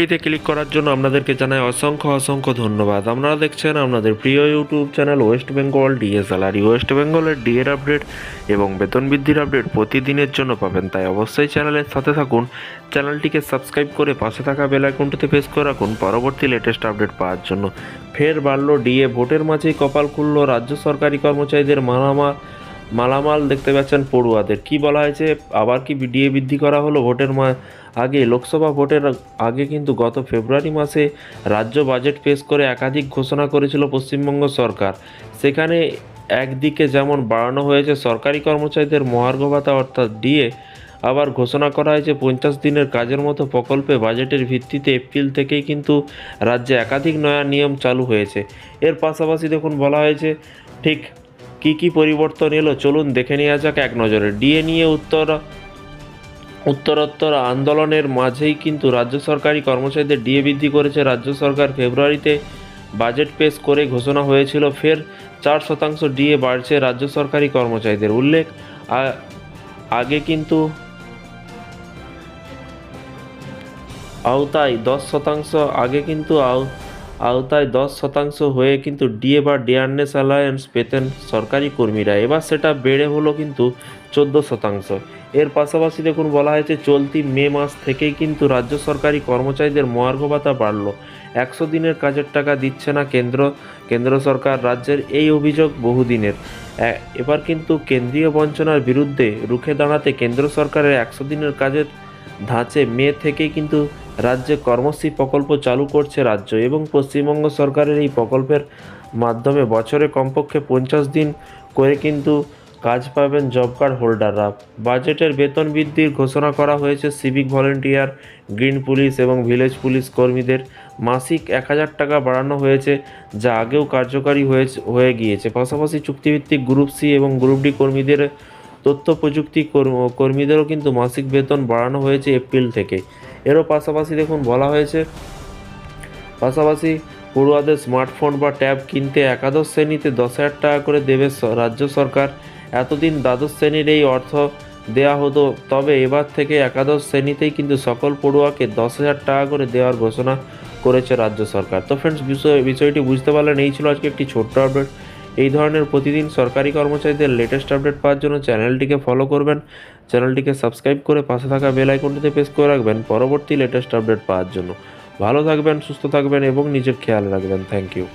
ভিডিওতে ক্লিক করার জন্য আপনাদেরকে জানাই অসংখ্য অসংখ্য ধন্যবাদ। আপনারা দেখছেন আপনাদের প্রিয় YouTube channel West Bengal DSLR West বেঙ্গলের ডিএর আপডেট এবং বেতন বৃদ্ধির আপডেট প্রতিদিনের জন্য পাবেন। তাই অবশ্যই চ্যানেলের সাথে থাকুন চ্যানেলটিকে সাবস্ক্রাইব করে পাশে থাকা বেল আইকনটিতে প্রেস করে রাখুন, পরবর্তী লেটেস্ট আপডেট পাওয়ার জন্য। ফের বাড়ল ডিএ ভোটের মাঝেই কপাল খুলল রাজ্য সরকারি কর্মচারীদের মালামাল মালামাল দেখতে পাচ্ছেন পড়ুয়াদের। কি বলা হয়েছে? আবার কি ডিএ বৃদ্ধি করা হলো? ভোটের মা আগে লোকসভা ভোটের আগে কিন্তু গত ফেব্রুয়ারি মাসে রাজ্য বাজেট পেশ করে একাধিক ঘোষণা করেছিল পশ্চিমবঙ্গ সরকার। সেখানে একদিকে যেমন বাড়ানো হয়েছে সরকারি কর্মচারীদের মহার্ঘ ভাতা অর্থাৎ ডিএ, আবার ঘোষণা করা হয়েছে পঞ্চাশ দিনের কাজের মতো প্রকল্পে বাজেটের ভিত্তিতে এপ্রিল থেকেই কিন্তু রাজ্যে একাধিক নয়া নিয়ম চালু হয়েছে। এর পাশাপাশি দেখুন বলা হয়েছে, ঠিক কি কি পরিবর্তন এলো? চলুন দেখে নেওয়া যাক এক নজরে। ডিএ নিয়ে উত্তর, উত্তরোত্তর আন্দোলনের মাঝেই কিন্তু রাজ্য সরকারি কর্মচারীদের ডিএ বৃদ্ধি করেছে। রাজ্য সরকার ফেব্রুয়ারিতে বাজেট পেশ করে ঘোষণা হয়েছিল, ফের চার শতাংশ ডিএ বাড়ছে রাজ্য সরকারি কর্মচারীদের। উল্লেখ আগে কিন্তু আওতায় দশ শতাংশ, আগে কিন্তু আও আওতায় দশ শতাংশ হয়ে কিন্তু ডিএ বা ডিয়ারনেস অ্যালায়েন্স পেতেন সরকারি কর্মীরা। এবার সেটা বেড়ে হলো কিন্তু চোদ্দ শতাংশ। এর পাশাপাশি দেখুন, বলা হয়েছে চলতি মে মাস থেকেই কিন্তু রাজ্য সরকারি কর্মচারীদের মহার্ঘ ভাতা বাড়ল। একশো দিনের কাজের টাকা দিচ্ছে না কেন্দ্র কেন্দ্র সরকার, রাজ্যের এই অভিযোগ বহুদিনের। এবার কিন্তু কেন্দ্রীয় বঞ্চনার বিরুদ্ধে রুখে দাঁড়াতে কেন্দ্র সরকারের একশো দিনের কাজের ধাঁচে মে থেকেই কিন্তু রাজ্যে কর্মশ্রী প্রকল্প চালু করছে রাজ্য এবং পশ্চিমবঙ্গ সরকারের এই প্রকল্পের মাধ্যমে বছরে কমপক্ষে পঞ্চাশ দিন করে কিন্তু কাজ পাবেন জব কার্ড হোল্ডাররা। বাজেটের বেতন বৃদ্ধির ঘোষণা করা হয়েছে সিভিক ভলেন্টিয়ার, গ্রিন পুলিশ এবং ভিলেজ পুলিশ কর্মীদের। মাসিক এক হাজার টাকা বাড়ানো হয়েছে, যা আগেও কার্যকারী হয়েছে, হয়ে গিয়েছে। পাশাপাশি চুক্তিভিত্তিক গ্রুপ সি এবং গ্রুপ ডি কর্মীদের, তথ্য প্রযুক্তি কর্ম- কর্মীদেরও কিন্তু মাসিক বেতন বাড়ানো হয়েছে এপ্রিল থেকে। এরও পাশাপাশি দেখুন, বলা হয়েছে পাশাপাশি পড়ুয়াদের স্মার্টফোন বা ট্যাব কিনতে একাদশ শ্রেণীতে দশ হাজার টাকা করে দেবে রাজ্য সরকার। এতদিন দ্বাদশ শ্রেণির এই অর্থ দেওয়া হতো, তবে এবার থেকে একাদশ শ্রেণীতেই কিন্তু সকল পড়ুয়াকে দশ হাজার টাকা করে দেওয়ার ঘোষণা করেছে রাজ্য সরকার। তো ফ্রেন্ডস বিষয় বিষয়টি বুঝতে পারলেন, এই ছিল আজকে একটি ছোট্ট আপডেট এই ধরনের প্রতিদিন সরকারি কর্মচারীদের লেটেস্ট আপডেট পাওয়ার জন্য চ্যানেলটিকে ফলো করবেন। চ্যানেলটিকে সাবস্ক্রাইব করে পাশে থাকা বেল আইকনটিতে প্রেস করে রাখবেন পরবর্তী লেটেস্ট আপডেট পাওয়ার জন্য। ভালো থাকবেন, সুস্থ থাকবেন এবং নিজের খেয়াল রাখবেন। Thank you